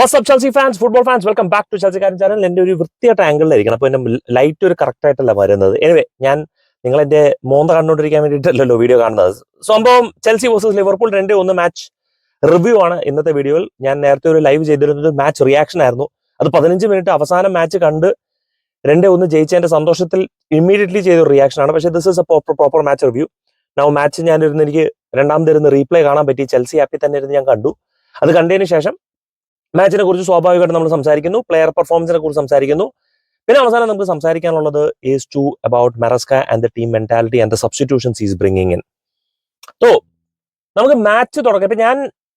WhatsApp Chelsea fans football fans welcome back to ചെൽസിക്കാരൻ channel എന്റെ ഒരു വൃത്തിയായിട്ട് ആംഗിളിലായിരിക്കണം അപ്പോൾ എന്റെ ലൈറ്റ് ഒരു കറക്റ്റ് ആയിട്ടല്ല വരുന്നത്. എനിവേ ഞാൻ നിങ്ങൾ എന്റെ മോന്ത കണ്ടുകൊണ്ടിരിക്കാൻ വേണ്ടിയിട്ടല്ലല്ലോ വീഡിയോ കാണുന്നത്. സംഭവം ചെൽസി വേഴ്സസ് ലിവർപൂൾ രണ്ട് ഒന്ന് മാച്ച് റിവ്യൂ ആണ് ഇന്നത്തെ വീഡിയോയിൽ ഞാൻ നേരത്തെ ഒരു ലൈവ് ചെയ്തിരുന്നത് മാച്ച് റിയാക്ഷൻ ആയിരുന്നു. അത് പതിനഞ്ച് മിനിറ്റ് അവസാനം മാച്ച് കണ്ട് രണ്ട് ഒന്ന് ജയിച്ചതിന്റെ സന്തോഷത്തിൽ ഇമ്മീഡിയറ്റ്ലി ചെയ്ത ഒരു റിയാക്ഷൻ ആണ്. പക്ഷേ this is a proper match review now match ഞാനിരുന്ന് എനിക്ക് രണ്ടാമത് ഇരുന്ന് റീപ്ലേ കാണാൻ പറ്റി. ചെൽസി ആപ്പിൽ തന്നെ ഇരുന്ന് ഞാൻ കണ്ടു. അത് കണ്ടതിന് ശേഷം മാച്ചിനെ കുറിച്ച് സ്വാഭാവികമായിട്ട് നമ്മൾ സംസാരിക്കുന്നു. പ്ലെയർ പെർഫോമൻസിനെ കുറിച്ച് സംസാരിക്കുന്നു. പിന്നെ അവസാനം നമുക്ക് സംസാരിക്കാനുള്ളത് is to about Maresca and the team mentality and the substitutions is bringing in so നമുക്ക് മാച്ച് തുടങ്ങാം. ഇപ്പൊ ഞാൻ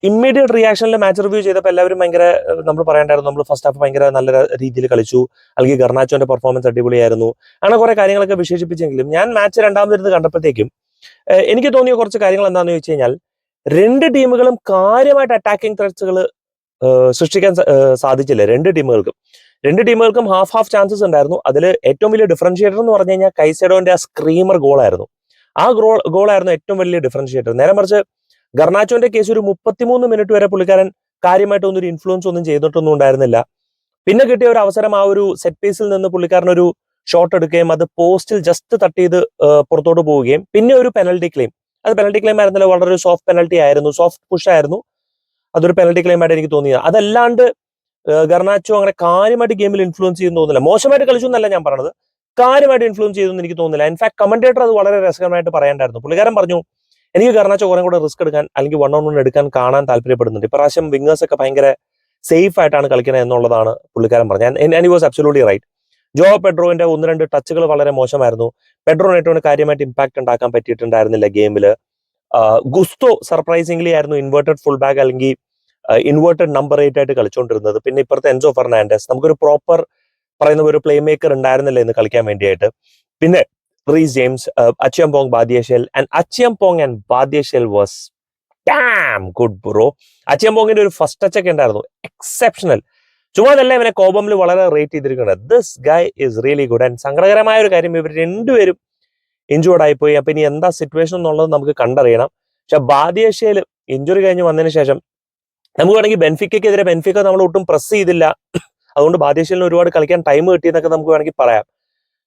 ഇമ്മീഡിയറ്റ് റിയാക്ഷനിൽ മാച്ച് റിവ്യൂ ചെയ്തപ്പോൾ എല്ലാവരും ഭയങ്കര നമ്മൾ പറയണ്ടായിരുന്നു. നമ്മൾ ഫസ്റ്റ് ഹാഫ് ഭയങ്കര നല്ല രീതിയിൽ കളിച്ചു. അല്ലെങ്കിൽ ഗർണാച്ചോന്റെ പെർഫോമൻസ് അടിപൊളിയായിരുന്നു. അങ്ങനെ കുറെ കാര്യങ്ങളൊക്കെ വിശേഷിപ്പിച്ചെങ്കിലും ഞാൻ മാച്ച് രണ്ടാമതിരുന്ന് കണ്ടപ്പോഴത്തേക്കും എനിക്ക് തോന്നിയ കുറച്ച് കാര്യങ്ങൾ എന്താണെന്ന് ചോദിച്ചു കഴിഞ്ഞാൽ രണ്ട് ടീമുകളും കാര്യമായിട്ട് അറ്റാക്കിംഗ് ത്രെറ്റ്സുകൾ സൃഷ്ടിക്കാൻ സാധിച്ചില്ല. രണ്ട് ടീമുകൾക്കും. രണ്ട് ടീമുകൾക്കും ഹാഫ് ഹാഫ് ചാൻസസ് ഉണ്ടായിരുന്നു. അതിൽ ഏറ്റവും വലിയ ഡിഫറൻഷിയേറ്റർ എന്ന് പറഞ്ഞു കഴിഞ്ഞാൽ കൈസെഡോന്റെ ആ സ്ക്രീമർ ഗോളായിരുന്നു ആ ഗോൾ ഗോളായിരുന്നു ഏറ്റവും വലിയ ഡിഫറൻഷിയേറ്റർ നേരെ മറിച്ച് ഗർണാച്ചോന്റെ കേസ് ഒരു മുപ്പത്തിമൂന്ന് മിനിറ്റ് വരെ പുള്ളിക്കാരൻ കാര്യമായിട്ടൊന്നും ഒരു ഇൻഫ്ലുവൻസ് ഒന്നും ചെയ്തിട്ടൊന്നും ഉണ്ടായിരുന്നില്ല. പിന്നെ കിട്ടിയ ഒരു അവസരം ആ ഒരു സെറ്റ് പീസിൽ നിന്ന് പുള്ളിക്കാരൻ ഒരു ഷോട്ട് എടുക്കുകയും അത് പോസ്റ്റിൽ ജസ്റ്റ് തട്ട് ചെയ്ത് പുറത്തോട്ട് പോവുകയും. പിന്നെ ഒരു പെനൽറ്റി ക്ലെയിം അത് പെനൽറ്റി ക്ലെയിം ആയിരുന്നില്ല വളരെ സോഫ്റ്റ് പെനൽറ്റി ആയിരുന്നു. സോഫ്റ്റ് പുഷ് ആയിരുന്നു. അതൊരു പെനൽറ്റി ക്ലെയിം ആയിട്ട് എനിക്ക് തോന്നിയത്. അതല്ലാണ്ട് ഗർണാച്ചോ അങ്ങനെ കാര്യമായിട്ട് ഗെയിമിൽ ഇൻഫ്ലുവൻസ് ചെയ്യുന്നു തോന്നുന്നില്ല. മോശമായിട്ട് കളിച്ചു എന്നല്ല ഞാൻ പറഞ്ഞത്. കാര്യമായിട്ട് ഇൻഫ്ലുവൻസ് ചെയ്തു എനിക്ക് തോന്നുന്നില്ല. ഇൻഫാക്ട് കമന്റേറ്റർ അത് വളരെ രസകരമായിട്ട് പറയേണ്ടായിരുന്നു പുള്ളിക്കാരൻ പറഞ്ഞു എനിക്ക് ഗർണാച്ചോ കുറെ കൂടെ റിസ്ക് എടുക്കാൻ അല്ലെങ്കിൽ വൺ ഓൺ വൺ എടുക്കാൻ കാണാൻ താല്പര്യപ്പെടുന്നുണ്ട്. ഇപ്രാവശ്യം വിങ്ങേഴ്സ് ഒക്കെ ഭയങ്കര സേഫ് ആയിട്ടാണ് കളിക്കുന്നത് എന്നുള്ളതാണ് പുള്ളിക്കാരൻ പറഞ്ഞത്. And was absolutely right Joao പെഡ്രോവിന്റെ ഒന്ന് രണ്ട് ടച്ചുകൾ വളരെ മോശമായിരുന്നു. പെഡ്രോ ഏറ്റവും കാര്യമായിട്ട് ഇമ്പാക്ട് ഉണ്ടാക്കാൻ പറ്റിയിട്ടുണ്ടായിരുന്നില്ല ഗെയിമിൽ ഗുസ്തോ സർപ്രൈസിംഗ്ലി ആയിരുന്നു ഇൻവേർട്ടഡ് ഫുൾ ബാക്ക് അല്ലെങ്കിൽ ഇൻവേർട്ടഡ് നമ്പർ എയ്റ്റ് ആയിട്ട് കളിച്ചുകൊണ്ടിരുന്നത് പിന്നെ ഇപ്പുറത്തെ എൻസോ ഫെർണാൻഡസ് നമുക്കൊരു പ്രോപ്പർ പറയുന്ന ഒരു പ്ലേ മേക്കർ ഉണ്ടായിരുന്നില്ല എന്ന് കളിക്കാൻ വേണ്ടിയായിട്ട്. പിന്നെ Reece James Acheampong Badiashile and Acheampong and Badiashile was damn good bro അച്ചിയം പോങ്ങിന്റെ ഒരു ഫസ്റ്റ് ടച്ച് ഒക്കെ ഉണ്ടായിരുന്നു. എക്സെപ്ഷണൽ ചുമ്മാ തന്നെ ഇവനെ കോപമിൽ വളരെ റേറ്റ് ചെയ്തിരിക്കുന്നത്. This guy is really good and സങ്കടകരമായ ഒരു കാര്യം ഇവർ രണ്ടുപേരും ഇഞ്ചുവേർഡ് ആയിപ്പോയി. അപ്പൊ ഇനി എന്താ സിറ്റുവേഷൻ എന്നുള്ളത് നമുക്ക് കണ്ടറിയണം. പക്ഷെ ബാദ്യഷയിൽ ഇഞ്ചുറി കഴിഞ്ഞ് വന്നതിന് ശേഷം നമുക്ക് വേണമെങ്കിൽ ബെൻഫിക്കെതിരെ ബെൻഫിക്ക നമ്മൾ ഒട്ടും പ്രസ് ചെയ്തില്ല. അതുകൊണ്ട് ബാദ്യശീലിന് ഒരുപാട് കളിക്കാൻ ടൈം കിട്ടിയെന്നൊക്കെ നമുക്ക് വേണമെങ്കിൽ പറയാം.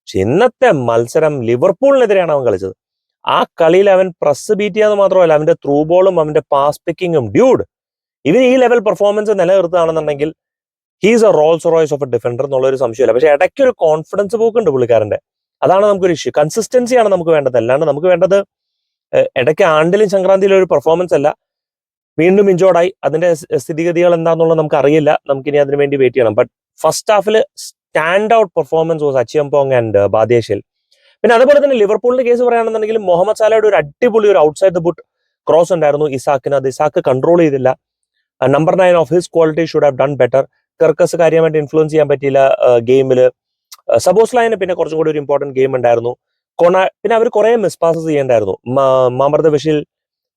പക്ഷെ ഇന്നത്തെ മത്സരം ലിവർപൂളിനെതിരെയാണ് അവൻ കളിച്ചത്. ആ കളിയിൽ അവൻ പ്രസ് ബീറ്റ് ചെയ്യാന്ന് മാത്രമല്ല അവന്റെ ത്രൂ ബോളും അവന്റെ പാസ് പിക്കിങ്ങും ഡ്യൂഡ് ഇവൻ ഈ level performance നിലനിർത്തുകയാണെന്നുണ്ടെങ്കിൽ he's a Rolls Royce of a defender എന്നുള്ള ഒരു സംശയമില്ല. പക്ഷെ ഇടയ്ക്ക് ഒരു കോൺഫിഡൻസ് പോക്കുണ്ട് പുള്ളിക്കാരന്റെ അതാണ് നമുക്കൊരു ഇഷ്യൂ കൺസിസ്റ്റൻസിയാണ് നമുക്ക് വേണ്ടത്. അല്ലാണ്ട് നമുക്ക് വേണ്ടത് ഇടയ്ക്ക് ആണ്ടിലും സംക്രാന്തിയിലും ഒരു പെർഫോമൻസ് അല്ല. വീണ്ടും ഇഞ്ചോർഡായി അതിന്റെ സ്ഥിതിഗതികൾ എന്താണെന്നുള്ളത് നമുക്ക് അറിയില്ല നമുക്ക് ഇനി അതിന് വേണ്ടി വെയിറ്റ് ചെയ്യണം. But first Hafil stand out performance was Acheampong and Badiashile പിന്നെ അതുപോലെ തന്നെ ലിവർപൂളിന്റെ കേസ് പറയുകയാണെന്നുണ്ടെങ്കിൽ മുഹമ്മദ് സാലയുടെ ഒരു അടിപൊളി ഒരു ഔട്ട്സൈഡ് ദ ബുട്ട് ക്രോസ് ഉണ്ടായിരുന്നു ഇസാക്കിന്. അത് ഇസാക്ക് കൺട്രോൾ ചെയ്തില്ല. Number nine of his quality should have done better Kerkez കാര്യമായിട്ട് ഇൻഫ്ലുവൻസ് ചെയ്യാൻ പറ്റിയില്ല ഗെയിമിൽ സബോസ് ലൈന് പിന്നെ കുറച്ചും കൂടി ഒരു ഇമ്പോർട്ടന്റ് ഗെയിം ഉണ്ടായിരുന്നു. കൊണ പിന്നെ അവർ കുറെ മിസ് പാസസ് ചെയ്യേണ്ടായിരുന്നു. മാമർദ ബഷീൽ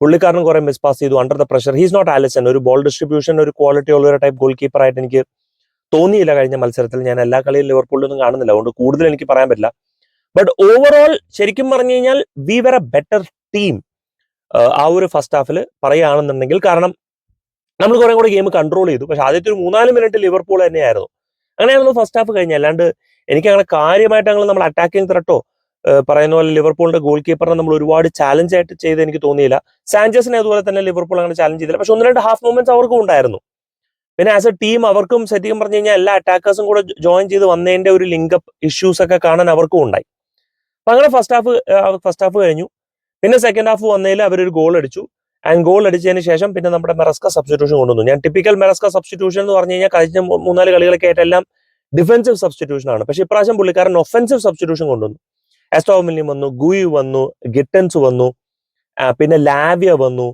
പുള്ളിക്കാരനും കുറെ മിസ് പാസ് ചെയ്തു under the pressure he's not Alisson ഒരു ബോൾ ഡിസ്ട്രിബ്യൂഷൻ ഒരു ക്വാളിറ്റി ഉള്ള ഒരു ടൈപ്പ് ഗോൾ കീപ്പർ ആയിട്ട് എനിക്ക് തോന്നിയില്ല കഴിഞ്ഞ മത്സരത്തിൽ. ഞാൻ എല്ലാ കളിയും ലിവർപൂളിലൊന്നും കാണുന്നില്ല. അതുകൊണ്ട് കൂടുതൽ എനിക്ക് പറയാൻ പറ്റില്ല. ബട്ട് ഓവറോൾ ശരിക്കും പറഞ്ഞു കഴിഞ്ഞാൽ we were a better team ആ ഒരു ഫസ്റ്റ് ഹാഫിൽ പറയുകയാണെന്നുണ്ടെങ്കിൽ. കാരണം നമ്മൾ കുറേ കൂടെ ഗെയിം കൺട്രോൾ ചെയ്തു. പക്ഷെ ആദ്യത്തെ ഒരു മൂന്നാൽ മിനിറ്റ് ലിവർപൂൾ തന്നെയായിരുന്നു. അങ്ങനെയായിരുന്നു ഫസ്റ്റ് ഹാഫ് കഴിഞ്ഞ. അല്ലാണ്ട് എനിക്ക് അങ്ങനെ കാര്യമായിട്ട് ഞങ്ങൾ നമ്മൾ അറ്റാക്കിംഗ് ത്രട്ടോ പറയുന്ന പോലെ ലിവർപൂളിന്റെ ഗോൾ കീപ്പറിനെ നമ്മൾ ഒരുപാട് ചാലഞ്ച് ആയിട്ട് ചെയ്ത് എനിക്ക് തോന്നിയില്ല. സാഞ്ചസിനെ അതുപോലെ തന്നെ ലിവർപൂൾ അങ്ങനെ ചാലഞ്ച് ചെയ്തില്ല. പക്ഷെ ഒന്ന് രണ്ട് ഹാഫ് മൂമെന്റ്സ് അവർക്കും ഉണ്ടായിരുന്നു. പിന്നെ ആസ് എ ടീം അവർക്കും ശരിക്കും പറഞ്ഞു കഴിഞ്ഞാൽ എല്ലാ അറ്റാക്കേഴ്സും കൂടെ ജോയിൻ ചെയ്ത് വന്നതിന്റെ ഒരു ലിങ്കപ്പ് ഇഷ്യൂസ് ഒക്കെ കാണാൻ അവർക്കും ഉണ്ടായി. അപ്പൊ അങ്ങനെ ഫസ്റ്റ് ഹാഫ് ഫസ്റ്റ് ഹാഫ് കഴിഞ്ഞു. പിന്നെ സെക്കൻഡ് ഹാഫ് വന്നതിൽ അവരൊരു ഗോൾ അടിച്ചു. ആൻഡ് ഗോൾ അടിച്ചതിന് ശേഷം പിന്നെ നമ്മുടെ മെറസ്ക സബ്സ്റ്റിറ്റ്യൂഷൻ കൊണ്ടുവന്നു. ഞാൻ ടിപ്പിക്കൽ മെറസ്ക സബ്സ്റ്റിറ്റ്യൂഷൻ എന്ന് പറഞ്ഞു കഴിഞ്ഞാൽ കഴിഞ്ഞ മൂന്നാൽ കളികളൊക്കെ ആയിട്ടെല്ലാം ഡിഫൻസീവ് സബ്സ്റ്റിറ്റ്യൂഷൻ ആണ്. പക്ഷെ ഇപ്രാവശ്യം പുള്ളിക്കാരൻ ഒഫൻസീവ് സബ്സ്റ്റിറ്റ്യൂഷൻ കൊണ്ടുവന്നു. എസ്റ്റോമിലിയും വന്നു ഗുയി വന്നു ഗിറ്റൻസ് വന്നു പിന്നെ ലാവിയ വന്നു.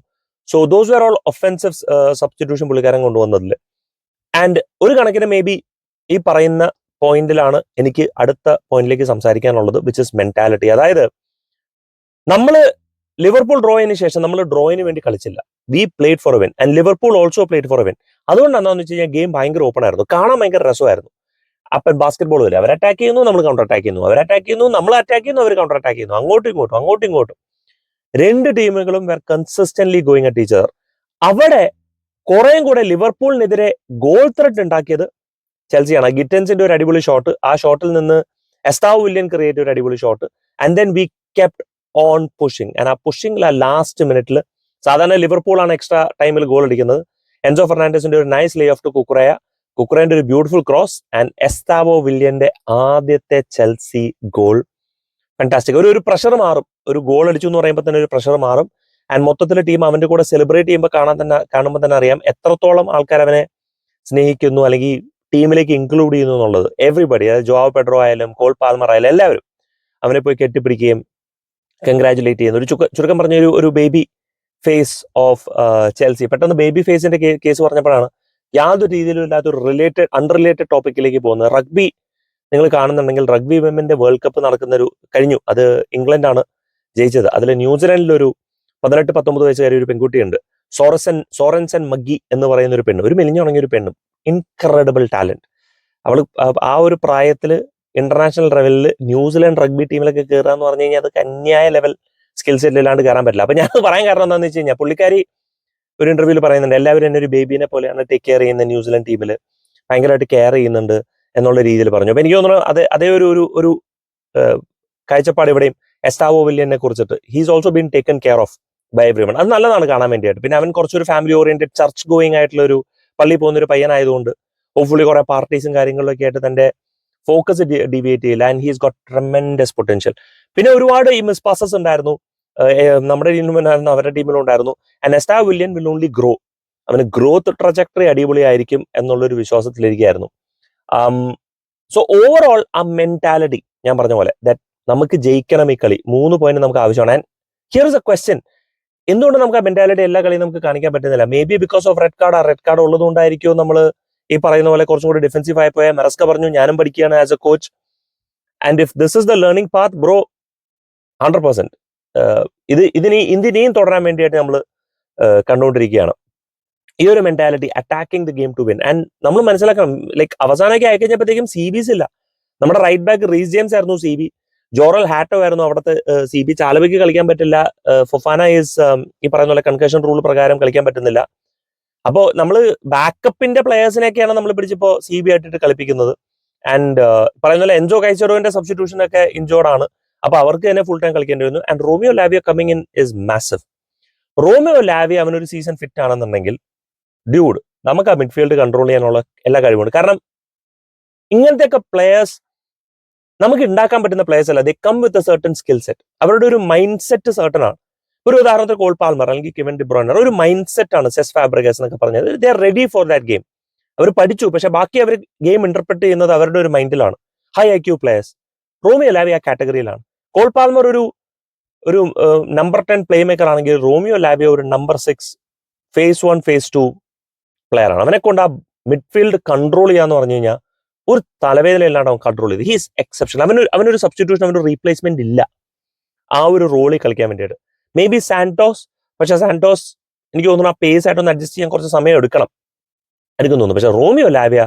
So those are all offensive substitution പുള്ളിക്കാരൻ കൊണ്ടുവന്നതിൽ. ആൻഡ് ഒരു കണക്കിന് മേ ബി ഈ പറയുന്ന പോയിന്റിലാണ് എനിക്ക് അടുത്ത പോയിന്റിലേക്ക് സംസാരിക്കാനുള്ളത് വിച്ച് ഇസ് മെന്റാലിറ്റി അതായത് നമ്മൾ ലിവർപൂൾ ഡ്രോയിന് ശേഷം നമ്മൾ ഡ്രോയിന് വേണ്ടി കളിച്ചില്ല. We played for even win and Liverpool also played for win അതുകൊണ്ട് എന്താണെന്ന് വെച്ച് കഴിഞ്ഞാൽ ഗെയിം ഭയങ്കര ഓപ്പൺ ആയിരുന്നു. കാണാൻ ഭയങ്കര രസമായിരുന്നു. അപ്പൻ ബാസ്കറ്റ് ബോൾ വരെ. അവർ അറ്റാക്ക് ചെയ്യുന്നു നമ്മൾ കൗണ്ടർ അറ്റാക്ക് ചെയ്യുന്നു. അവർ അറ്റാക്ക് ചെയ്യുന്നു നമ്മൾ അറ്റാക്ക് ചെയ്യുന്നു അവർ കൗണ്ടർ അറ്റാക്ക് ചെയ്യുന്നു. അങ്ങോട്ടും ഇങ്ങോട്ടും അങ്ങോട്ടും ഇങ്ങോട്ടും. രണ്ട് ടീമുകളും വെർ കൺസിസ്റ്റന്റ്ലി ഗോയിങ് അറ്റ് ടീച്ചർ അവിടെ കുറേയും കൂടെ ലിവർപൂളിനെതിരെ ഗോൾ ത്രെഡ് ഉണ്ടാക്കിയത് ചെൽസിയാണ് ഗിറ്റൻസിന്റെ ഒരു അടിപൊളി ഷോട്ട് ആ ഷോട്ടിൽ നിന്ന് എസ്താവ് വില്യൻ ക്രിയേറ്റ് ഒരു അടിപൊളി shot and then we kept on pushing and ആ പുഷിംഗിൽ ആ ലാസ്റ്റ് മിനിറ്റിൽ സാധാരണ ലിവർപൂൾ ആണ് എക്സ്ട്രാ ടൈമിൽ ഗോൾ അടിക്കുന്നത്. എൻസോ ഫെർണാണ്ടസിന്റെ ഒരു nice lay off to Cucurella. കുക്കുറയുടെ ഒരു ബ്യൂട്ടിഫുൾ ക്രോസ് ആൻഡ് എസ്താവോ വില്യന്റെ ആദ്യത്തെ ചെൽസി ഗോൾ ഫാന്റാസ്റ്റിക് ഒരു ഒരു പ്രഷർ മാറും. ഒരു ഗോൾ അടിച്ചു എന്ന് പറയുമ്പോൾ തന്നെ ഒരു പ്രഷർ മാറും. ആൻഡ് മൊത്തത്തിൽ ടീം അവന്റെ കൂടെ സെലിബ്രേറ്റ് ചെയ്യുമ്പോൾ കാണാൻ തന്നെ കാണുമ്പോൾ തന്നെ അറിയാം എത്രത്തോളം ആൾക്കാർ അവനെ സ്നേഹിക്കുന്നു അല്ലെങ്കിൽ ടീമിലേക്ക് ഇൻക്ലൂഡ് ചെയ്യുന്നു എന്നുള്ളത്. എവറിബഡി അതായത് ജോവ് പെഡ്രോ ആയാലും കോൾ പാൽമർ ആയാലും എല്ലാവരും അവനെ പോയി കെട്ടിപ്പിടിക്കുകയും കൺഗ്രാചുലേറ്റ് ചെയ്യുന്നു. ഒരു ചുക്ക ചുരുക്കം പറഞ്ഞ ഒരു ഒരു ബേബി ഫേസ് ഓഫ് ചെൽസി പെട്ടെന്ന് ബേബി ഫേസിന്റെ കേസ് പറഞ്ഞപ്പോഴാണ് യാതൊരു രീതിയിലും ഇല്ലാത്ത ഒരു റിലേറ്റഡ് അൺറിലേറ്റഡ് ടോപ്പിക്കിലേക്ക് പോകുന്നത്. റഗ്ബി നിങ്ങൾ കാണുന്നുണ്ടെങ്കിൽ റഗ്ബി വിമന്റെ വേൾഡ് കപ്പ് നടക്കുന്ന ഒരു കഴിഞ്ഞു. അത് ഇംഗ്ലണ്ടാണ് ജയിച്ചത്. അതിൽ ന്യൂസിലാൻഡിലൊരു പതിനെട്ട് പത്തൊമ്പത് വയസ്സുകാരി ഒരു പെൺകുട്ടിയുണ്ട്. സോറസൻ സോറൻസൻ മഗ്ഗി എന്ന് പറയുന്ന ഒരു പെണ്ണ് ഒരു മെലിഞ്ഞുണങ്ങിയ ഒരു പെണ്ണും. ഇൻക്രെഡിബിൾ ടാലന്റ് അവൾ ആ ഒരു പ്രായത്തിൽ ഇന്റർനാഷണൽ ലെവലിൽ ന്യൂസിലാൻഡ് റഗ്ബി ടീമിലൊക്കെ കയറുക എന്ന് പറഞ്ഞു കഴിഞ്ഞാൽ അത് കന്യായ ലെവൽ സ്കിൽ ഇല്ലാണ്ട് കയറാൻ പറ്റില്ല. അപ്പൊ ഞാൻ പറയാൻ കാരണം എന്താണെന്ന് വെച്ച് കഴിഞ്ഞാൽ പുള്ളിക്കാരി ഒരു ഇന്റർവ്യൂവിൽ പറയുന്നുണ്ട് എല്ലാവരും എന്നെ ഒരു ബേബീനെ പോലെയാണ് ടേക്ക് കെയർ ചെയ്യുന്ന ന്യൂസിലാൻഡ് ടീമിൽ ഭയങ്കരമായിട്ട് കെയർ ചെയ്യുന്നുണ്ട് എന്നുള്ള രീതിയിൽ പറഞ്ഞു. അപ്പൊ എനിക്ക് തോന്നുന്നു അതെ അതേ ഒരു ഒരു ഒരു കാഴ്ചപ്പാട് ഇവിടെയും എസ്താവോ വില്യനെ കുറിച്ചിട്ട്. He's also been taken care of by every one അത് നല്ലതാണ് കാണാൻ വേണ്ടിയിട്ട് പിന്നെ അവൻ കുറച്ചൊരു ഫാമിലി ഓറിയന്റഡ് ചർച്ച് ഗോയിങ് ആയിട്ടുള്ള ഒരു പള്ളി പോകുന്ന ഒരു പയ്യനായതുകൊണ്ട് ഹോപ്പ്ഫുള്ളി കുറെ പാർട്ടീസും കാര്യങ്ങളിലൊക്കെ ആയിട്ട് തന്റെ ഫോക്കസ് ഡിവിയേറ്റ് ചെയ്യില്ല. And he's got tremendous potential പിന്നെ ഒരുപാട് ഈ മിസ് പാസസ് ഉണ്ടായിരുന്നു. നമ്മുടെ ടീമിലുണ്ടായിരുന്നു അവരുടെ ടീമിലും ഉണ്ടായിരുന്നു. And Estevao Willian will only grow അവന് ഗ്രോത്ത് ട്രജക്ടറി അടിപൊളിയായിരിക്കും എന്നുള്ളൊരു വിശ്വാസത്തിലിരിക്കുകയായിരുന്നു. സോ ഓവറോൾ ആ മെന്റാലിറ്റി ഞാൻ പറഞ്ഞ പോലെ ദാറ്റ് നമുക്ക് ജയിക്കണം ഈ കളി. മൂന്ന് പോയിന്റ് നമുക്ക് ആവശ്യമാണ്. And here is a question എന്തുകൊണ്ട് നമുക്ക് ആ മെന്റാലിറ്റി എല്ലാ കളിയും നമുക്ക് കാണിക്കാൻ പറ്റുന്നില്ല? May be because of red card ആ റെഡ് കാർഡ് ഉള്ളതുകൊണ്ടായിരിക്കും നമ്മൾ ഈ പറയുന്ന പോലെ കുറച്ചും കൂടി ഡിഫൻസീവ് ആയി പോയാൽ മെറസ്ക പറഞ്ഞു ഞാനും പഠിക്കുകയാണ് as a coach and if this is the learning path bro hundred percent ഇത് ഇതിന് ഇതിനെയും തുടരാൻ വേണ്ടിയിട്ട് നമ്മൾ കണ്ടുകൊണ്ടിരിക്കുകയാണ്. ഈ ഒരു mentality attacking the game to win and നമ്മൾ മനസ്സിലാക്കണം ലൈക്ക് അവസാനമൊക്കെ ആയിക്കഴിഞ്ഞപ്പോഴത്തേക്കും സി ബിസ് ഇല്ല. നമ്മുടെ റൈറ്റ് ബാക്ക് റീസ് ജെയിംസ് ആയിരുന്നു സി ബി ജോറൽ ഹാറ്റോ ആയിരുന്നു അവിടുത്തെ സി ബി ചാലവയ്ക്ക് കളിക്കാൻ പറ്റില്ല. ഫൊഫാന ഈസ് ഈ പറയുന്ന പോലെ കൺകഷൻ റൂൾ പ്രകാരം കളിക്കാൻ പറ്റുന്നില്ല. അപ്പോൾ നമ്മൾ ബാക്കപ്പിന്റെ പ്ലേയേഴ്സിനെയൊക്കെയാണ് നമ്മൾ പിടിച്ചിപ്പോൾ സി ബി ആയിട്ടിട്ട് കളിപ്പിക്കുന്നത്. ആൻഡ് പറയുന്ന പോലെ എൻജോ കൈച്ചറോന്റെ സബ്സ്റ്റിറ്റ്യൂഷൻ ഒക്കെ ഇൻജോർഡ് ആണ്. അപ്പൊ അവർക്ക് തന്നെ ഫുൾ ടൈം കളിക്കേണ്ടി വരുന്നു. And Romeo Lavia coming in is massive Romeo Lavia അവനൊരു സീസൺ ഫിറ്റ് ആണെന്നുണ്ടെങ്കിൽ ഡ്യൂഡ് നമുക്ക് ആ മിഡ്ഫീൽഡ് കൺട്രോൾ ചെയ്യാനുള്ള എല്ലാ കഴിവുണ്ട്. കാരണം ഇങ്ങനത്തെ ഒക്കെ പ്ലേയേഴ്സ് നമുക്ക് ഉണ്ടാക്കാൻ പറ്റുന്ന പ്ലെയേഴ്സ് അല്ല. They come with a certain skill set അവരുടെ ഒരു മൈൻഡ് സെറ്റ് സർട്ടൺ ആണ് ഒരു ഉദാഹരണത്തിന് കോൾ പാൽമർ അല്ലെങ്കിൽ കിവൻ ഡിബ്രോണർ ഒരു മൈൻഡ് സെറ്റ് ആണ് സെസ് ഫാബ്രിക്കേഴ്സ് എന്നൊക്കെ പറഞ്ഞത്. They are ready for that game അവർ പഠിച്ചു പക്ഷെ ബാക്കി അവർ ഗെയിം ഇന്റർപ്രറ്റ് ചെയ്യുന്നത് അവരുടെ ഒരു മൈൻഡിലാണ് high I Q players Romeo Lavia ആ കാറ്റഗറിയിലാണ് കോൾ പാൽമർ ഒരു ഒരു നമ്പർ ടെൻ പ്ലേ മേക്കർ ആണെങ്കിൽ റോമിയോ ലാബിയോ ഒരു number six phase one phase two player ആണ്. അവനെ കൊണ്ട് ആ മിഡ്ഫീൽഡ് കൺട്രോൾ ചെയ്യാന്ന് പറഞ്ഞു കഴിഞ്ഞാൽ ഒരു തലവേദന ഇല്ലാണ്ട് അവൻ കൺട്രോൾ ചെയ്ത്. ഹീസ് എക്സെപ്ഷൻ അവനൊരു അവനൊരു സബ്സ്റ്റിറ്റ്യൂഷൻ അവനൊരു റീപ്ലേസ്മെന്റ് ഇല്ല. ആ ഒരു റോളിൽ കളിക്കാൻ വേണ്ടിയിട്ട്. മേ ബി സാന്റോസ് പക്ഷെ സാന്റോസ് എനിക്ക് തോന്നുന്നു ആ പേസ് ആയിട്ട് ഒന്ന് അഡ്ജസ്റ്റ് ചെയ്യാൻ കുറച്ച് സമയം എടുക്കണം. എനിക്ക് തോന്നുന്നു. പക്ഷെ Romeo Lavia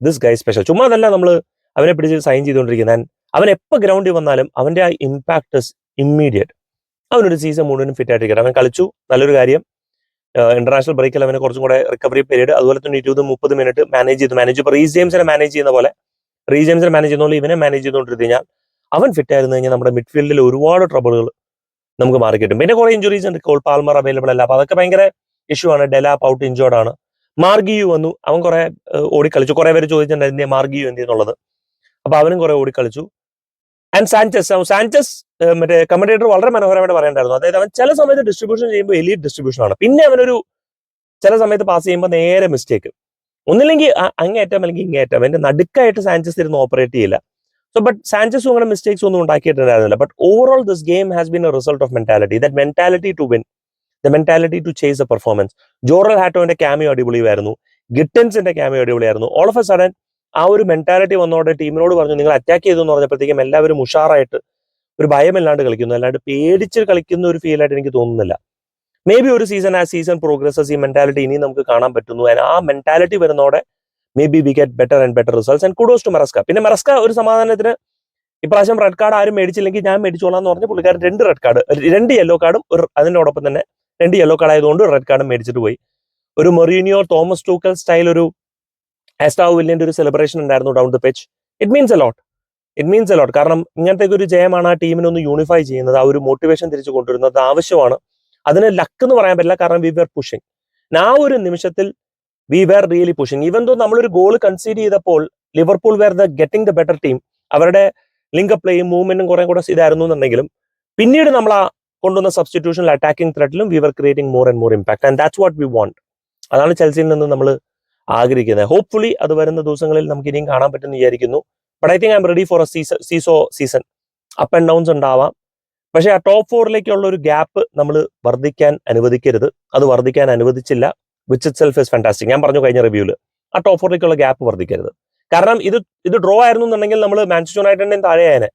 this guy special ചുമ്മാ അതല്ല നമ്മൾ അവനെ പിടിച്ച് സൈൻ ചെയ്തുകൊണ്ടിരിക്കുന്നത്. അവൻ എപ്പോൾ ഗ്രൗണ്ടിൽ വന്നാലും അവന്റെ ആ ഇമ്പാക്ട് ഇമ്മീഡിയറ്റ് അവനൊരു സീസൺ മുഴുവനും ഫിറ്റ് ആയിട്ടിരിക്കണം. അവൻ കളിച്ചു. നല്ലൊരു കാര്യം. ഇന്റർനാഷണൽ ബ്രേക്കിൽ അവന് കുറച്ചും കൂടെ റിക്കവറി പീരീഡ് അതുപോലെ തന്നെ ഇരുപത് മുപ്പത് മിനിറ്റ് മാനേജ് ചെയ്തു. മാനേജ് ഇപ്പോൾ റീസ് മാനേജ് ചെയ്യുന്ന പോലെ. റീസ് മാനേജ് ചെയ്യുന്ന പോലെ ഇവനെ മാനേജ് ചെയ്തുകൊണ്ടിരുന്നു കഴിഞ്ഞാൽ അവൻ ഫിറ്റ് ആയിരുന്നു കഴിഞ്ഞാൽ നമ്മുടെ മിഡ്ഫീൽഡിൽ ഒരുപാട് ട്രബിളുകൾ നമുക്ക് മാറി കിട്ടും. പിന്നെ കുറെ ഇഞ്ചുറീസ് ഉണ്ട്. കോൾ പാൽമർ അവൈലബിൾ അല്ല. അപ്പോൾ അതൊക്കെ ഭയങ്കര ഇഷ്യൂ ആണ്. ഡെലാപ്പ് ഔട്ട് ഇഞ്ചോർഡ് ആണ്. മാർഗിയു വന്നു. അവൻ കുറെ ഓടിക്കളിച്ചു കുറെ പേര് ചോദിച്ചിട്ടുണ്ടായിരുന്നു മാർഗിയു എന്ത് എന്നുള്ളത്. അപ്പൊ അവനും കുറെ ഓടിക്കളിച്ചു ആൻഡ് സാഞ്ചസ് സാഞ്ചസ് മറ്റേ കമന്റേറ്റർ വളരെ മനോഹരമായിട്ട് പറയണ്ടായിരുന്നു. അതായത് അവൻ ചില സമയത്ത് ഡിസ്ട്രിബ്യൂഷൻ ചെയ്യുമ്പോൾ എലീറ്റ് ഡിസ്ട്രിബ്യൂഷൻ ആണ്. പിന്നെ അവനൊരു ചില സമയത്ത് പാസ് ചെയ്യുമ്പോൾ നേരെ മിസ്റ്റേക്ക് ഒന്നില്ലെങ്കിൽ അങ്ങേറ്റം അല്ലെങ്കിൽ ഇങ്ങേറ്റം അവന്റെ നടുക്കായിട്ട് സാഞ്ചസ് ഇരുന്ന് ഓപ്പറേറ്റ് ചെയ്യില്ല. സോ ബട്ട് സാഞ്ചസും അങ്ങനെ മിസ്റ്റേക്സ് ഒന്നും ഉണ്ടാക്കിയിട്ടുണ്ടായിരുന്നില്ല. But overall this game has been a result of mentality that mentality to win the mentality to chase a performance Jorrel ഹാറ്റോന്റെ cameo അടിപൊളിയായിരുന്നു. ഗിട്ടൻസിന്റെ ക്യാമിയോ അടിപൊളിയായിരുന്നു. ഓൾ ഓഫ് എ സഡൻ ആ ഒരു mentality വന്നോടെ ടീമിനോട് പറഞ്ഞു നിങ്ങൾ അറ്റാക്ക് ചെയ്തു എന്ന് പറഞ്ഞപ്പോഴത്തേക്കും എല്ലാവരും ഉഷാറായിട്ട് ഒരു ഭയമില്ലാണ്ട് കളിക്കുന്നു. അല്ലാണ്ട് പേടിച്ച് കളിക്കുന്ന ഒരു ഫീലായിട്ട് എനിക്ക് തോന്നുന്നില്ല. മേ ബി ഒരു സീസൺ ആ സീസൺ പ്രോഗ്രസസ് ഈ മെന്റാലിറ്റി ഇനിയും നമുക്ക് കാണാൻ പറ്റുന്നു. ആ മെന്റാലിറ്റി വരുന്നതോടെ may be we get better and better results and kudos to Maresca പിന്നെ മെറസ്ക ഒരു സമാധാനത്തിന് ഇപ്രാവശ്യം റെഡ് കാർഡ് ആരും മേടിച്ചില്ലെങ്കിൽ ഞാൻ മേടിച്ചോളാം എന്ന് പറഞ്ഞ പുള്ളിക്കാരൻ രണ്ട് റെഡ് കാർഡ് രണ്ട് യെല്ലോ കാർഡും ഒരു അതിനോടൊപ്പം തന്നെ രണ്ട് യെല്ലോ കാർഡ് ആയതുകൊണ്ട് റെഡ് കാർഡും മേടിച്ചിട്ട് പോയി. ഒരു മെറീനിയോ തോമസ് ടൂക്കൽ സ്റ്റൈൽ ഒരു എസ്റ്റാവ് വില്യന്റെ ഒരു സെലിബ്രേഷൻ ഉണ്ടായിരുന്നു down the pitch it means a lot it means a lot കാരണം ഇങ്ങനത്തെ ഒരു ജയമാണ് ആ ടീമിനെ ഒന്ന് യൂണിഫൈ ചെയ്യുന്നത്. ആ ഒരു മോട്ടിവേഷൻ തിരിച്ചു കൊണ്ടുവരുന്നത് ആവശ്യമാണ്. അതിന് ലക്ക് എന്ന് പറയാൻ പറ്റില്ല. കാരണം വി വെർ പുഷിങ് ആ ഒരു നിമിഷത്തിൽ we were really pushing even though നമ്മളൊരു ഗോൾ കൺസീഡ് ചെയ്തപ്പോൾ Liverpool were the getting the better team അവരുടെ ലിങ്ക് പ്ലേയും മൂവ്മെന്റും കുറെ കൂടെ ഇതായിരുന്നു എന്നുണ്ടെങ്കിലും പിന്നീട് നമ്മൾ ആ കൊണ്ടുവന്ന സബ്സ്റ്റിറ്റ്യൂഷനിൽ attacking ത്രെഡിലും we were creating more and more impact and that's what we want അതാണ് ചെൽസിയിൽ നിന്ന് നമ്മൾ ആഗ്രഹിക്കുന്നത്. ഹോപ്പ്ഫുള്ളി അത് വരുന്ന ദിവസങ്ങളിൽ നമുക്ക് ഇനിയും കാണാൻ പറ്റുമെന്ന് വിചാരിക്കുന്നു. But I think I'm ready for a season seesaw season up and downs ഉണ്ടാവാം. പക്ഷേ ആ ടോപ്പ് ഫോറിലേക്കുള്ള ഒരു ഗ്യാപ്പ് നമ്മൾ വർദ്ധിക്കാൻ അനുവദിക്കരുത്. അത് വർദ്ധിക്കാൻ അനുവദിച്ചില്ല which itself is fantastic ഞാൻ പറഞ്ഞു കഴിഞ്ഞ റിവ്യൂൽ ആ ടോപ്പ് ഫോറിലേക്കുള്ള ഗ്യാപ്പ് വർദ്ധിക്കരുത്. കാരണം ഇത് ഇത് ഡ്രോ ആയിരുന്നു എന്നുണ്ടെങ്കിൽ നമ്മൾ മാഞ്ചസ്റ്റർ താഴെ താഴെയായനെ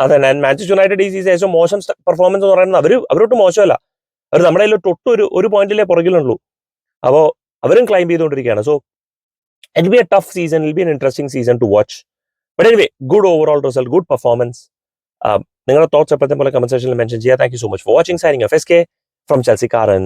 അതെ ഞാൻ മാഞ്ചസ്റ്റർ യുണൈറ്റഡ് ഈ സീസൺ ഏറ്റവും മോശം പെർഫോമൻസ് എന്ന് പറയുന്നത് അവർ അവരോട്ട് മോശമല്ല. അവർ നമ്മുടെ കയ്യിൽ തൊട്ട് ഒരു ഒരു പോയിന്റിലേ പുറകിലുള്ളൂ. അപ്പോൾ അവരും ക്ലൈം ചെയ്തുകൊണ്ടിരിക്കുകയാണ്. So it be a tough season it'll be an interesting season to watch but anyway good overall result good performance നിങ്ങളുടെ തോട്ട്സ് എപ്പോഴത്തെ പോലെ കമന്റ് സെക്ഷനിൽ മെൻഷൻ ചെയ്യുക. Thank you so much for watching signing F S K from Chelsea കാരൻ